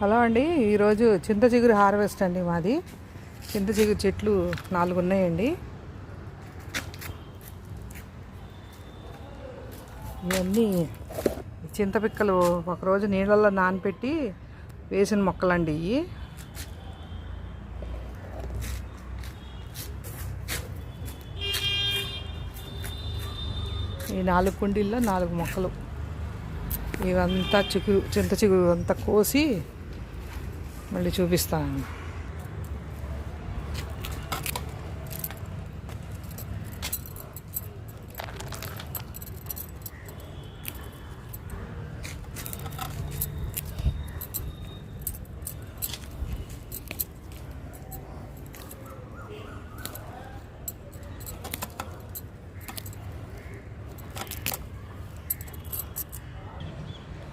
Hello అండి. ఈరోజు చింత చిగురు హార్వెస్ట్ అండి మాది. చింత చిగురు చెట్లు నాలుగు ఉన్నాయండి ఇవన్నీ చింత పిక్కలు ఒకరోజు నీళ్ళల్లో నానపెట్టి వేసిన మొక్కలండి ఇవి. ఈ నాలుగు కుండీల్లో నాలుగు మొక్కలు. ఇవంతా చిగురు చింత చిగురు అంతా కోసి మళ్ళీ చూపిస్తాను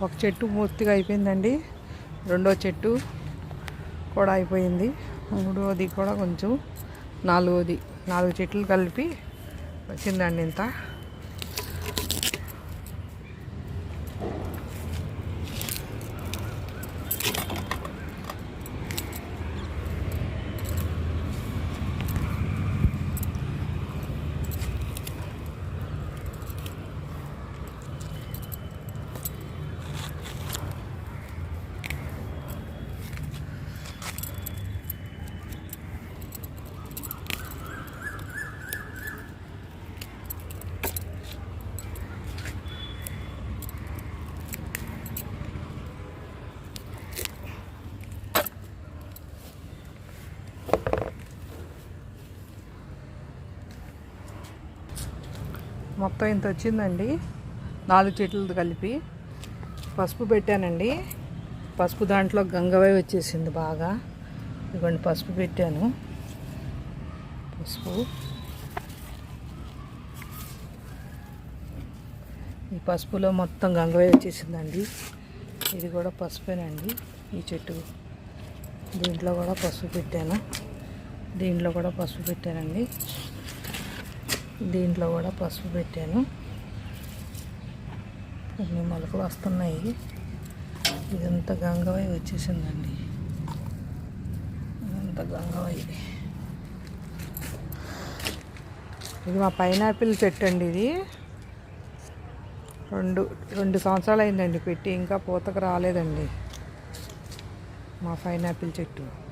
ఒక చెట్టు పూర్తిగా అయిపోయిందండి. రెండో చెట్టు. కూడా అయిపోయింది. మూడవది కూడా కొంచెం నాలుగోది. నాలుగు చెట్లు కలిపి వచ్చిందండి ఇంత. మొత్తం ఇంత వచ్చిందండి. నాలుగు చెట్లతో కలిపి పసుపు పెట్టానండి. పసుపు దాంట్లో గంగవై వచ్చేసింది బాగా. ఇదిగోండి పసుపు పెట్టాను. పసుపు. ఈ పసుపులో మొత్తం గంగవై వచ్చేసిందండి. ఇది కూడా పసుపేనండి ఈ చెట్టు. దీంట్లో కూడా పసుపు పెట్టాను. దీంట్లో కూడా పసుపు పెట్టానండి. దీంట్లో కూడా పసుపు పెట్టాను. కొన్ని మొలకలు వస్తున్నాయి. ఇదంతా గంగవై వచ్చేసిందండి. ఇదంతా గంగవై. ఇది మా పైనాపిల్ చెట్టు అండి ఇది. రెండు రెండు సంవత్సరాలు అయిందండి పెట్టి ఇంకా పూతకు రాలేదండి మా పైనాపిల్ చెట్టు.